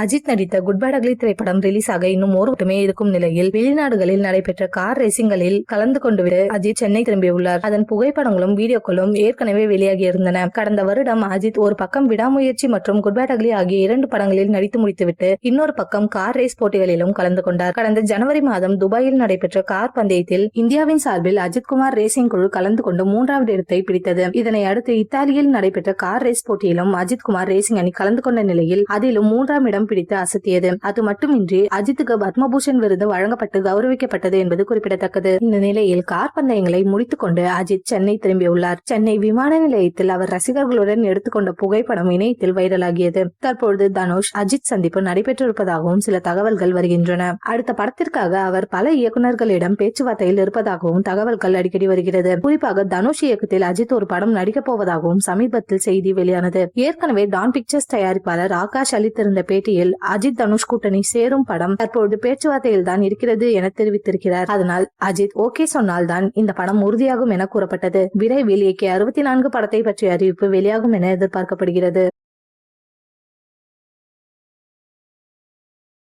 அஜித் நடித்த good bad ugly திரைப்படம் release ஆக இன்னும் ஒரு மட்டுமே இருக்கும் நிலையில் வெளிநாடுகளில் நடைபெற்ற கார் ரேசிங்களில் கலந்து கொண்டு அஜித் சென்னை திரும்பியுள்ளார். அதன் புகைப்படங்களும் வீடியோக்களும் ஏற்கனவே வெளியாகி இருந்தன கடந்த வருடம் அஜித் ஒரு பக்கம் விடாமுயற்சி மற்றும் குட் அக்லி ஆகிய இரண்டு படங்களில் நடித்து முடித்துவிட்டு இன்னொரு பக்கம் கார் ரேஸ் போட்டிகளிலும் கலந்து கொண்டார். கடந்த ஜனவரி மாதம் துபாயில் நடைபெற்ற கார் பந்தயத்தில் இந்தியாவின் சார்பில் அஜித் குமார் ரேசிங் குழு கலந்து கொண்டு மூன்றாவது இடத்தை பிடித்தது. இதனை அடுத்து இத்தாலியில் நடைபெற்ற கார் ரேஸ் போட்டியிலும் அஜித் குமார் ரேசிங் அணி கலந்து கொண்ட நிலையில் அதிலும் மூன்றாம் இடம் பிடித்து அசத்தியது. அது மட்டுமின்றி அஜித்துக்கு பத்மபூஷன் விருது வழங்கப்பட்டு கௌரவிக்கப்பட்டது என்பது குறிப்பிடத்தக்கது. இந்த நிலையில் கார் பந்தயங்களை முடித்துக் கொண்டு அஜித் சென்னை திரும்பியுள்ளார். சென்னை விமான நிலையத்தில் அவர் ரசிகர்களுடன் எடுத்துக்கொண்ட புகைப்படம் இணையத்தில் வைரலாகியது. தற்பொழுது தனுஷ் அஜித் சந்திப்பு நடைபெற்றிருப்பதாகவும் சில தகவல்கள் வருகின்றன. அடுத்த படத்திற்காக அவர் பல இயக்குநர்களிடம் பேச்சுவார்த்தையில் இருப்பதாகவும் தகவல்கள் அடிக்கடி வருகிறது. குறிப்பாக தனுஷ் இயக்கத்தில் அஜித் ஒரு படம் நடிக்கப் போவதாகவும் சமீபத்தில் செய்தி வெளியானது. ஏற்கனவே டான் பிக்சர்ஸ் தயாரிப்பாளர் ஆகாஷ் அளித்திருந்த பேட்டி பேட்டியில் அஜித் தனுஷ் கூட்டணி சேரும் படம் தற்போது பேச்சுவார்த்தையில் தான் இருக்கிறது என தெரிவித்திருக்கிறார். அதனால் அஜித் ஓகே சொன்னால் தான் இந்த படம் உறுதியாகும் என கூறப்பட்டது. விரைவில் இயக்கிய அறுபத்தி நான்கு படத்தை பற்றிய அறிவிப்பு வெளியாகும் என எதிர்பார்க்கப்படுகிறது.